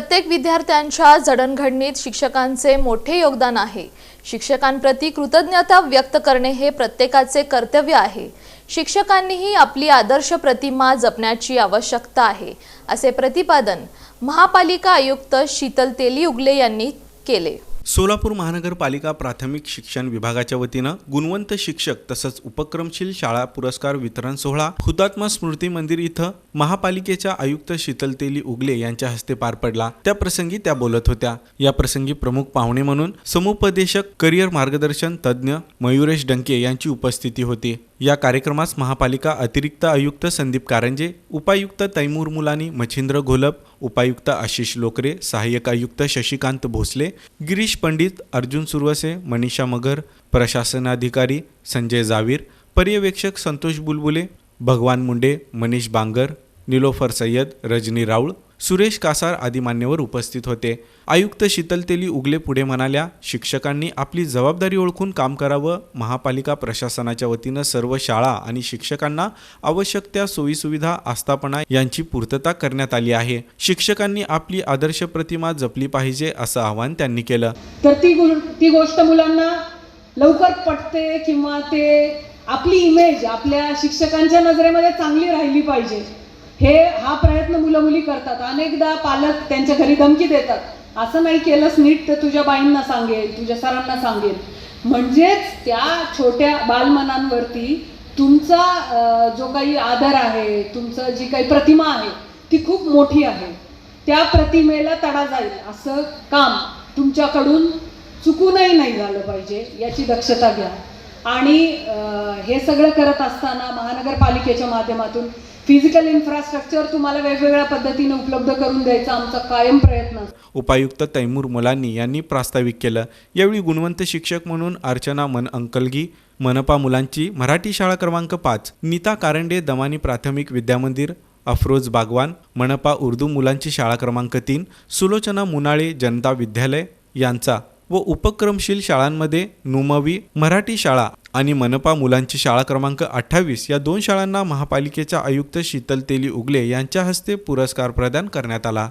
प्रत्येक विद्यार्थ्यांच्या जडणघडणीत शिक्षकांचे मोठे योगदान आहे. शिक्षकांप्रती कृतज्ञता व्यक्त करणे हे प्रत्येकाचे कर्तव्य आहे. शिक्षकांनीही आपली आदर्श प्रतिमा जपण्याची आवश्यकता आहे असे प्रतिपादन महापालिका आयुक्त शीतल तेली उगले यांनी केले. सोलापूर महानगरपालिका प्राथमिक शिक्षण विभागाच्या वतीनं गुणवंत शिक्षक तसंच उपक्रमशील शाळा पुरस्कार वितरण सोहळा हुतात्मा स्मृती मंदिर इथं महापालिकेच्या आयुक्त शीतल तेली उगले यांच्या हस्ते पार पडला. त्या प्रसंगी त्या बोलत होत्या. या प्रसंगी प्रमुख पाहुणे म्हणून समुपदेशक करिअर मार्गदर्शन तज्ज्ञ मयुरेश डंके यांची उपस्थिती होती. या कार्यक्रमास महापालिका अतिरिक्त आयुक्त संदीप कारंजे उपायुक्त तैमूर मुलानी मच्छिंद्र घोलप उपायुक्त आशिष लोकरे सहाय्यक आयुक्त शशिकांत भोसले गिरीश पंडित अर्जुन सुरवसे मनीषा मगर प्रशासनाधिकारी संजय जावीर पर्यवेक्षक संतोष बुलबुले भगवान मुंडे मनीष बांगर निलोफर सय्यद रजनी राऊळ सुरेश कासार आदी मान्यवर उपस्थित होते. आयुक्त शीतल तेली उगले पुढे म्हणाल्या शिक्षकांनी आपली जबाबदारी ओळखून काम करावं. महापालिका प्रशासनाच्या वतीनं सर्व शाळा आणि शिक्षकांना आवश्यक त्या सोयीसुविधा आस्थापना यांची पूर्तता करण्यात आली आहे. शिक्षकांनी आपली आदर्श प्रतिमा जपली पाहिजे असं आवाहन त्यांनी केलं. तर ती ती गोष्ट मुलांना लवकर पटते किंवा ते आपली इमेज आपल्या शिक्षकांच्या नजरेमध्ये चांगली राहिली पाहिजे. हे हा प्रयत्न मुलं मुली करतात. अनेकदा पालक त्यांच्या घरी धमकी देतात. असं नाही केलंस नीट तर तुझ्या बाईंना सांगेल तुझ्या सरांना सांगेल. म्हणजेच त्या छोट्या बालमनांवरती तुमचा जो काही आदर आहे तुमचं जी काही प्रतिमा आहे ती खूप मोठी आहे. त्या प्रतिमेला तडा जाईल. असं काम तुमच्याकडून चुकूनही नाही झालं पाहिजे याची दक्षता घ्या. आणि हे सगळं करत असताना महानगरपालिकेच्या माध्यमातून फिजिकल इन्फ्रास्ट्रक्चर तुम्हाला वेगवेगळ्या पद्धतीने उपलब्ध करून द्यायचा आमचा कायम प्रयत्न उपायुक्त तैमूर मुलांनी यांनी प्रास्ताविक केलं. यावेळी गुणवंत शिक्षक म्हणून अर्चना मन अंकलगी मनपा मुलांची मराठी शाळा क्रमांक पाच नीता कारंडे दमानी प्राथमिक विद्यामंदिर अफरोज बागवान मनपा उर्दू मुलांची शाळा क्रमांक तीन सुलोचना मुनाळे जनता विद्यालय यांचा व उपक्रमशील शाळांमध्ये नुमवी मराठी शाळा आणि मनपा मुलांची शाळा क्रमांक अठ्ठावीस या दोन शाळांना महापालिकेच्या आयुक्त शीतल तेली उगले यांच्या हस्ते पुरस्कार प्रदान करण्यात आला.